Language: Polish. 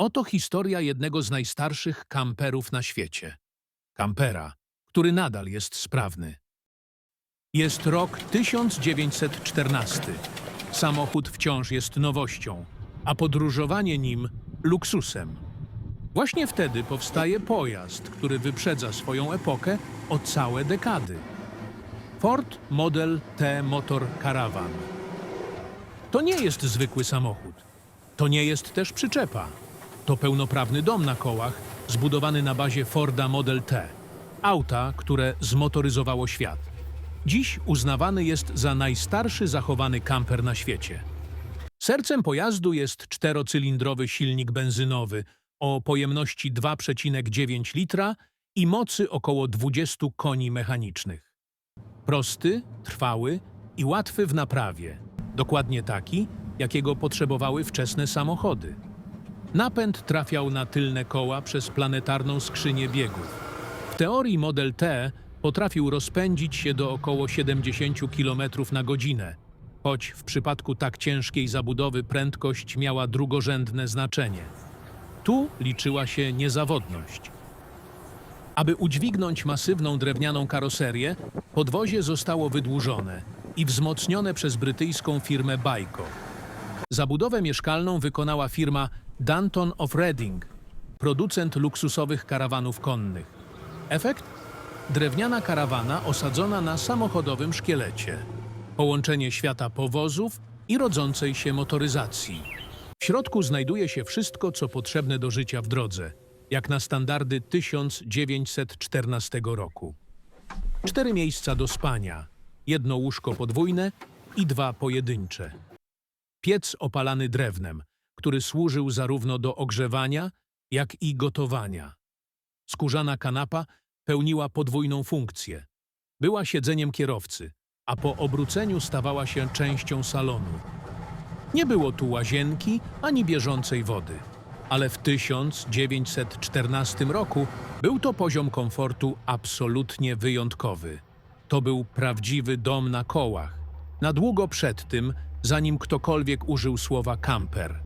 Oto historia jednego z najstarszych kamperów na świecie. Kampera, który nadal jest sprawny. Jest rok 1914. Samochód wciąż jest nowością, a podróżowanie nim luksusem. Właśnie wtedy powstaje pojazd, który wyprzedza swoją epokę o całe dekady. Ford Model T Motor Caravan. To nie jest zwykły samochód. To nie jest też przyczepa. To pełnoprawny dom na kołach, zbudowany na bazie Forda Model T. Auta, które zmotoryzowało świat. Dziś uznawany jest za najstarszy zachowany kamper na świecie. Sercem pojazdu jest czterocylindrowy silnik benzynowy o pojemności 2,9 litra i mocy około 20 koni mechanicznych. Prosty, trwały i łatwy w naprawie. Dokładnie taki, jakiego potrzebowały wczesne samochody. Napęd trafiał na tylne koła przez planetarną skrzynię biegów. W teorii Model T potrafił rozpędzić się do około 70 km na godzinę, choć w przypadku tak ciężkiej zabudowy prędkość miała drugorzędne znaczenie. Tu liczyła się niezawodność. Aby udźwignąć masywną drewnianą karoserię, podwozie zostało wydłużone i wzmocnione przez brytyjską firmę Bajko. Zabudowę mieszkalną wykonała firma Danton of Reading, producent luksusowych karawanów konnych. Efekt? Drewniana karawana osadzona na samochodowym szkielecie. Połączenie świata powozów i rodzącej się motoryzacji. W środku znajduje się wszystko, co potrzebne do życia w drodze, jak na standardy 1914 roku. Cztery miejsca do spania, jedno łóżko podwójne i dwa pojedyncze. Piec opalany drewnem, który służył zarówno do ogrzewania, jak i gotowania. Skórzana kanapa pełniła podwójną funkcję. Była siedzeniem kierowcy, a po obróceniu stawała się częścią salonu. Nie było tu łazienki ani bieżącej wody, ale w 1914 roku był to poziom komfortu absolutnie wyjątkowy. To był prawdziwy dom na kołach. Na długo przed tym, zanim ktokolwiek użył słowa kamper.